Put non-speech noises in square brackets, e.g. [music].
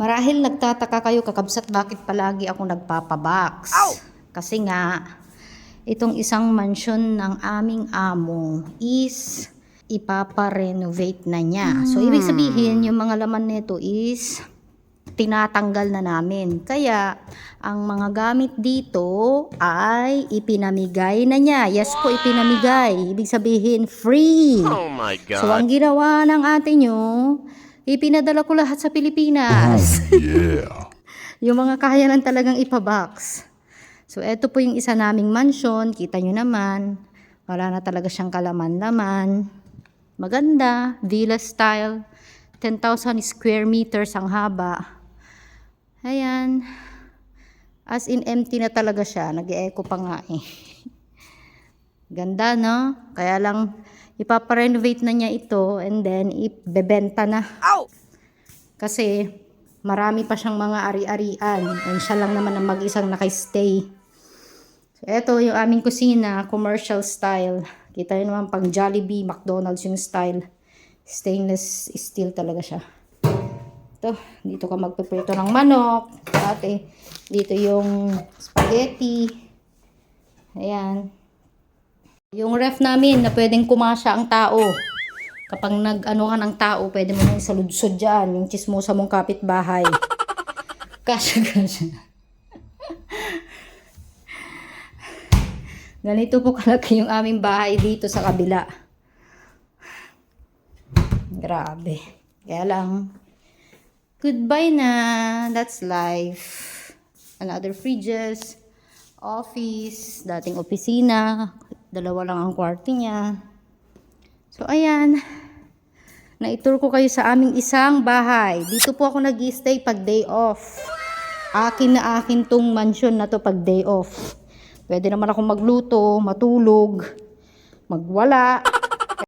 Marahil nagtataka kayo kakabsat bakit palagi ako nagpapabox. Kasi nga, itong isang mansyon ng aming amo is ipapa-renovate na niya. So, ibig sabihin, yung mga laman nito is tinatanggal na namin. Kaya, ang mga gamit dito ay ipinamigay na niya. Yes po, ipinamigay. Ibig sabihin, free. Oh my god. So, ang ginawa ng ate nyo, ipinadala ko lahat sa Pilipinas. Yeah. [laughs] yung mga kaya lang talagang ipabox. So, eto po yung isa naming mansion. Kita nyo naman. Wala na talaga siyang kalaman-laman. Maganda. Villa style. 10,000 square meters ang haba. Ayan. As in, empty na talaga siya. Nag-echo pa nga eh. [laughs] Ganda, no? Kaya lang, ipaparenovate na niya ito and then ibebenta na. Kasi marami pa siyang mga ari-arian and siya lang naman ang mag-isang nakastay. So, ito yung aming kusina, commercial style. Kita nyo naman pang Jollibee, McDonald's yung style. Stainless steel talaga siya. Ito, dito ka magpiprito ng manok. Dati, dito yung spaghetti. Ayan. Yung ref namin na pwedeng kumasya ang tao. Kapag nag-ano ka ng tao, pwede mo nang saludsod dyan. Yung chismosa mong kapitbahay. [laughs] Kasya, kasya. [laughs] Ganito po kalaki yung aming bahay dito sa kabila. Grabe. Kaya lang, goodbye na. That's life. Another fridges, office, dating opisina, dalawa lang ang kwarto niya. So, ayan. Naitur ko kayo sa aming isang bahay. Dito po ako nag stay pag day off. Akin na akin tong mansion na to pag day off. Pwede naman ako magluto, matulog, magwala.